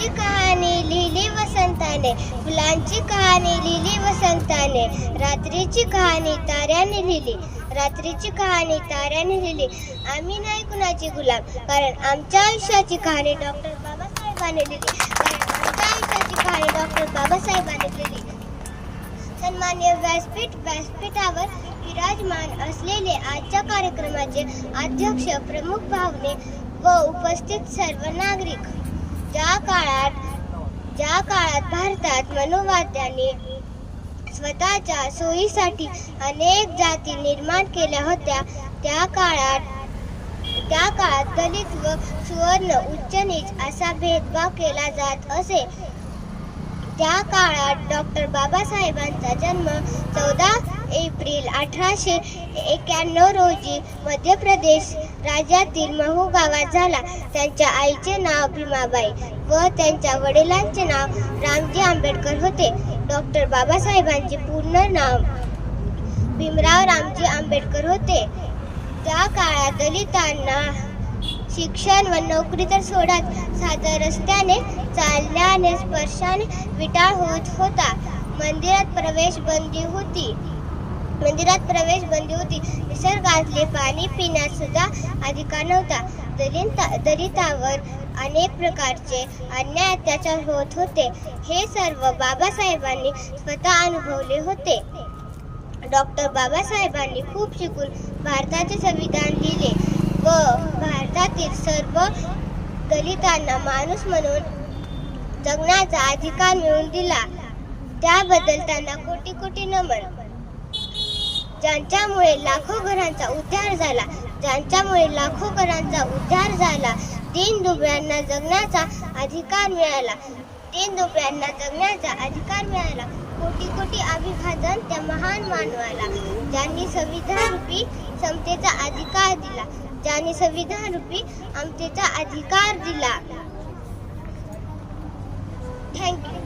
फुलांची कहाणी लिहिली वसंताने फुलांची कहाणी लिहिली वसंताने. रात्रीची कहाणी ताऱ्याने लिहिली रात्रीची कहाणी ताऱ्याने लिहिली. आम्ही नाही कुणाची गुलाम कारण आमच्या आयुष्याची कहाणी डॉक्टर बाबासाहेबांनी लिहिली. कारण आमच्या आयुष्याची कहाणी डॉक्टर बाबासाहेबांनी लिहिली. सन्मान्य व्यासपीठ व्यासपीठावर विराजमान असलेले आजच्या कार्यक्रमाचे अध्यक्ष प्रमुख भावने व उपस्थित सर्व नागरिक. ज्या ज्या काळात भारतात मनोवाद्यांनी स्वतःच्या सोयीसाठी अनेक जाती निर्माण केल्या होत्या त्या काळात त्या काळात दलित व सुवर्ण उच्च नीच असा भेदभाव केला जात असे. त्या काळात डॉक्टर बाबासाहेबांचा जन्म चौदा एप्रिल अठराशे एक्याण्णव रोजी मध्य प्रदेश राज्यातील महू गावात झाला. त्यांच्या आईचे नाव भीमाबाई व त्यांच्या वडिलांचे नाव रामजी आंबेडकर होते. डॉक्टर बाबासाहेबांचे पूर्ण नाव भीमराव रामजी आंबेडकर होते. त्या काळात दलितांना शिक्षण व नोकरी तर सोडत साध्या रस्त्याने चालण्याने स्पर्शाने विटाळ होत होता. मंदिरात प्रवेश बंदी होती. मंदिरात प्रवेश बंदी होती. निसर्गातले पाणी पिण्यास सुद्धा अधिकार नव्हता. दलित दलितावर अनेक प्रकारचे अन्याय अत्याचार होत होते. हे सर्व बाबासाहेबांनी स्वतः अनुभवले होते. डॉक्टर बाबासाहेबांनी खूप शिकून भारताचे संविधान दिले व भारतातील सर्व दलितांना माणूस म्हणून जगण्याचा अधिकार मिळवून दिला. त्याबद्दल त्यांना कोटी कोटी नमन. ज्यांच्यामुळे लाखो घरांचा उद्धार झाला ज्यांच्यामुळे लाखो घरांचा उद्धार झाला तीन दुबळ्यांना जगण्याचा अधिकार मिळाला. तीन दुबळ्यांना जगण्याचा अधिकार मिळाला. कोटी कोटी अभिवादन त्या महान मानवाला ज्यांनी संविधान रूपी समतेचा अधिकार दिला. ज्यांनी संविधान रूपी आमतेचा अधिकार दिला. थँक्यू